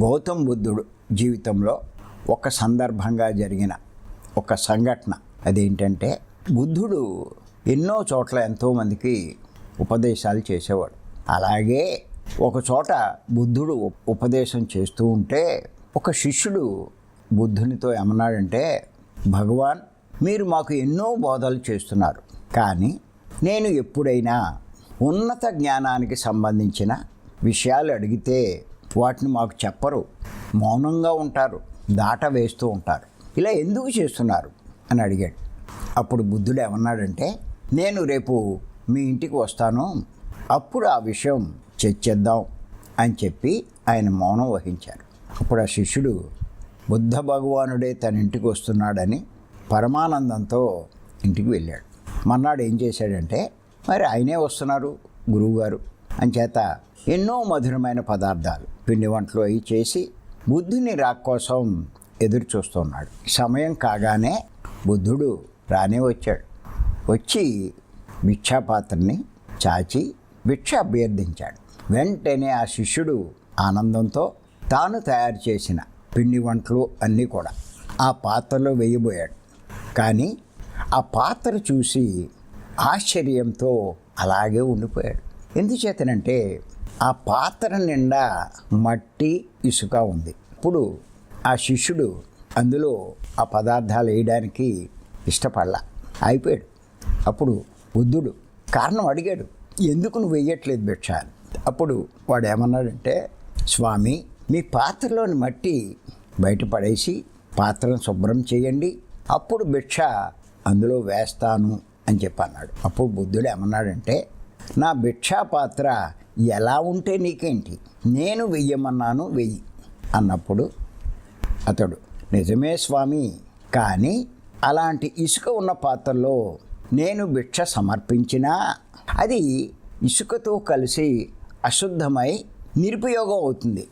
గౌతమ్ బుద్ధుడు జీవితంలో ఒక సందర్భంగా జరిగిన ఒక సంఘటన. అదేంటంటే బుద్ధుడు ఎన్నో చోట్ల ఎంతోమందికి ఉపదేశాలు చేసేవాడు. అలాగే ఒక చోట బుద్ధుడు ఉపదేశం చేస్తూ ఉంటే ఒక శిష్యుడు బుద్ధునితో ఏమన్నాడంటే భగవాన్ మీరు మాకు ఎన్నో బోధలు చేస్తున్నారు. కానీ నేను ఎప్పుడైనా ఉన్నత జ్ఞానానికి సంబంధించిన విషయాలు అడిగితే వాటిని మాకు చెప్పరు. మౌనంగా ఉంటారు. దాట వేస్తూ ఉంటారు. ఇలా ఎందుకు చేస్తున్నారు? అని అడిగాడు. అప్పుడు బుద్ధుడు ఏమన్నాడంటే నేను రేపు మీ ఇంటికి వస్తాను. అప్పుడు ఆ విషయం చర్చిద్దాం అని చెప్పి ఆయన మౌనం వహించారు. అప్పుడు ఆ శిష్యుడు బుద్ధ భగవానుడే తన ఇంటికి వస్తున్నాడని పరమానందంతో ఇంటికి వెళ్ళాడు. మర్నాడు ఏం చేశాడంటే మరి ఆయనే వస్తున్నారు గురువుగారు. అంచేత ఎన్నో మధురమైన పదార్థాలు పిండి వంటలు అవి చేసి బుద్ధుని రాక్ కోసం ఎదురు చూస్తున్నాడు. సమయం కాగానే బుద్ధుడు రానే వచ్చాడు. వచ్చి భిక్షాపాత్రని చాచి భిక్ష అభ్యర్థించాడు. వెంటనే ఆ శిష్యుడు ఆనందంతో తాను తయారు చేసిన పిండి వంటలు అన్నీ కూడా ఆ పాత్రలో వేయబోయాడు. కానీ ఆ పాత్ర చూసి ఆశ్చర్యంతో అలాగే ఉండిపోయాడు. ఎందుచేతనంటే ఆ పాత్ర నిండా మట్టి ఇసుక ఉంది. ఇప్పుడు ఆ శిష్యుడు అందులో ఆ పదార్థాలు వేయడానికి ఇష్టపడలా. అయిపోయాడు. అప్పుడు బుద్ధుడు కారణం అడిగాడు ఎందుకు నువ్వు వెయ్యట్లేదు భిక్ష? అని. అప్పుడు వాడు ఏమన్నాడంటే స్వామి మీ పాత్రలోని మట్టి బయటపడేసి పాత్రను శుభ్రం చేయండి. అప్పుడు భిక్ష అందులో వేస్తాను అని చెప్పి అన్నాడు అప్పుడు బుద్ధుడు ఏమన్నాడంటే నా భిక్షా పాత్ర ఎలా ఉంటే నీకేంటి? నేను వెయ్యమన్నాను వెయ్యి అన్నప్పుడు అతడు నిజమే స్వామి కానీ అలాంటి ఇసుక ఉన్న పాత్రలో నేను భిక్ష సమర్పించినా అది ఇసుకతో కలిసి అశుద్ధమై నిరుపయోగం అవుతుంది.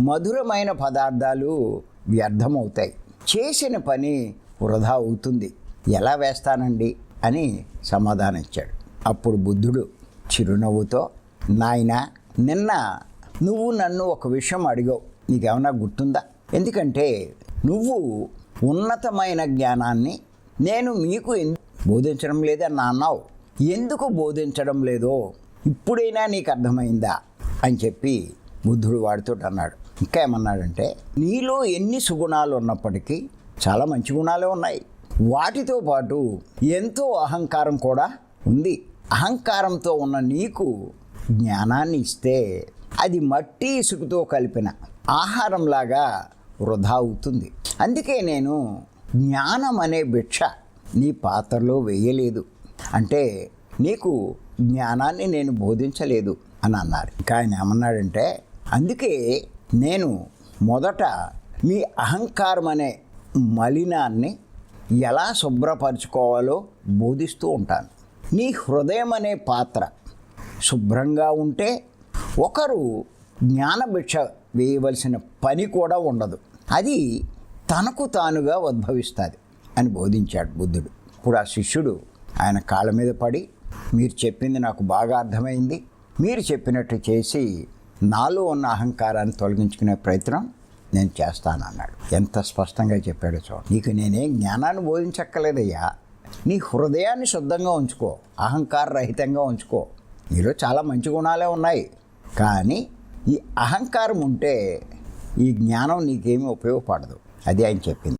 మధురమైన పదార్థాలు వ్యర్థమవుతాయి. చేసిన పని వృధా అవుతుంది. ఎలా వేస్తానండి? అని సమాధానం ఇచ్చాడు అప్పుడు బుద్ధుడు చిరునవ్వుతో నాయన నిన్న నువ్వు నన్ను ఒక విషయం అడిగావు. నీకేమన్నా గుర్తుందా? ఎందుకంటే నువ్వు ఉన్నతమైన జ్ఞానాన్ని నేను మీకు బోధించడం లేదని అన్నావు. ఎందుకు బోధించడం లేదో ఇప్పుడైనా నీకు అర్థమైందా? అని చెప్పి బుద్ధుడు వాడితో అన్నాడు. ఇంకా ఏమన్నాడంటే నీలో ఎన్ని సుగుణాలు ఉన్నప్పటికీ చాలా మంచి గుణాలే ఉన్నాయి. వాటితో పాటు ఎంతో అహంకారం కూడా ఉంది. అహంకారంతో ఉన్న నీకు జ్ఞానాన్ని ఇస్తే అది మట్టి ఇసుకతో కలిపిన ఆహారంలాగా వృధా అవుతుంది. అందుకే నేను జ్ఞానం అనే భిక్ష నీ పాత్రలో వేయలేదు. అంటే నీకు జ్ఞానాన్ని నేను బోధించలేదు అని అన్నారు. ఇంకా ఆయన ఏమన్నాడంటే అందుకే నేను మొదట మీ అహంకారం అనే మలినాన్ని ఎలా శుభ్రపరచుకోవాలో బోధిస్తూ ఉంటాను. నీ హృదయం అనే పాత్ర శుభ్రంగా ఉంటే ఒకరు జ్ఞానభిక్ష వేయవలసిన పని కూడా ఉండదు. అది తనకు తానుగా ఉద్భవిస్తుంది అని బోధించాడు బుద్ధుడు. ఇప్పుడు ఆ శిష్యుడు ఆయన కాళ్ళ మీద పడి మీరు చెప్పింది నాకు బాగా అర్థమైంది. మీరు చెప్పినట్టు చేసి నాలో ఉన్న అహంకారాన్ని తొలగించుకునే ప్రయత్నం నేను చేస్తాను అన్నాడు ఎంత స్పష్టంగా చెప్పాడో చూడండి. నీకు నేనే జ్ఞానాన్ని బోధించక్కర్లేదయ్యా. నీ హృదయాన్ని శుద్ధంగా ఉంచుకో అహంకార రహితంగా ఉంచుకో. నీలో చాలా మంచి గుణాలే ఉన్నాయి. కానీ ఈ అహంకారం ఉంటే ఈ జ్ఞానం నీకేమీ ఉపయోగపడదు. అది ఆయన చెప్పింది.